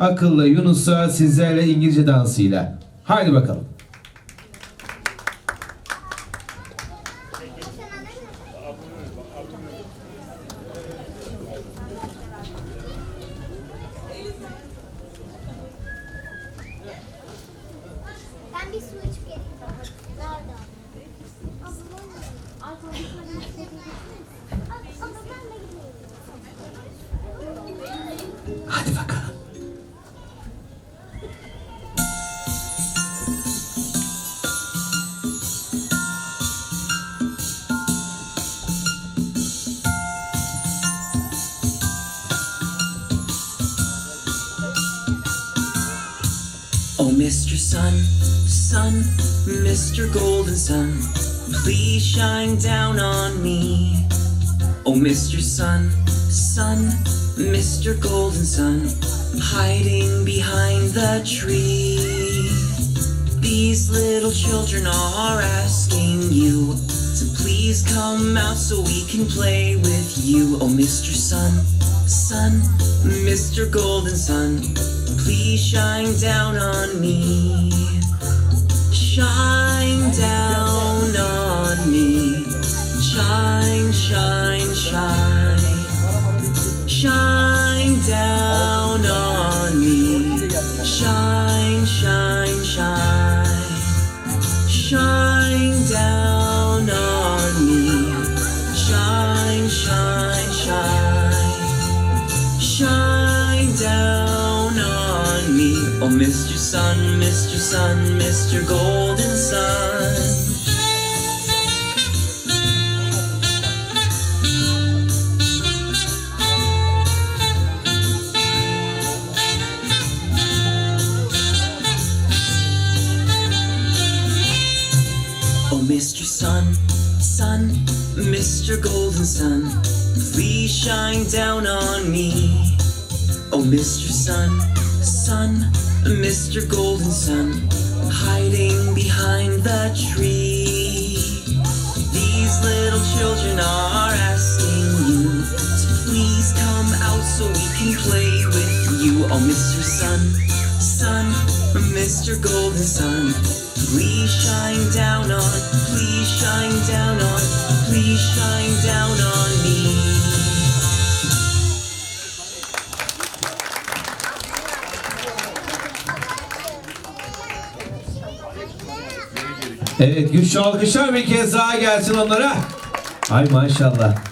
akıllı Yunus'a sizlerle İngilizce dansıyla. Haydi bakalım. Ben bir Oh, Mr. Sun, Sun, Mr. Golden Sun, please shine down on me. Oh, Mr. Sun, Sun, Mr. Golden Sun, hiding behind the tree. These little children are asking you to please come out so we can play with you. Oh, Mr. Sun, Sun, Mr. Golden Sun, please shine down on me. Shine down on me. Shine, shine, shine. Shine down on me. Shine, shine, shine. Me. Oh, Mr. Sun, Mr. Sun, Mr. Golden Sun. Oh, Mr. Sun, Sun, Mr. Golden Sun, please shine down on me. Oh, Mr. Sun, Sun, Mr. Golden Sun, hiding behind the tree. These little children are asking you to please come out so we can play with you. Oh, Mr. Sun, Sun, Mr. Golden Sun, please shine down on, please shine down on, please shine down on Evet güçlü alkışlar bir kez daha gelsin onlara. Ay maşallah.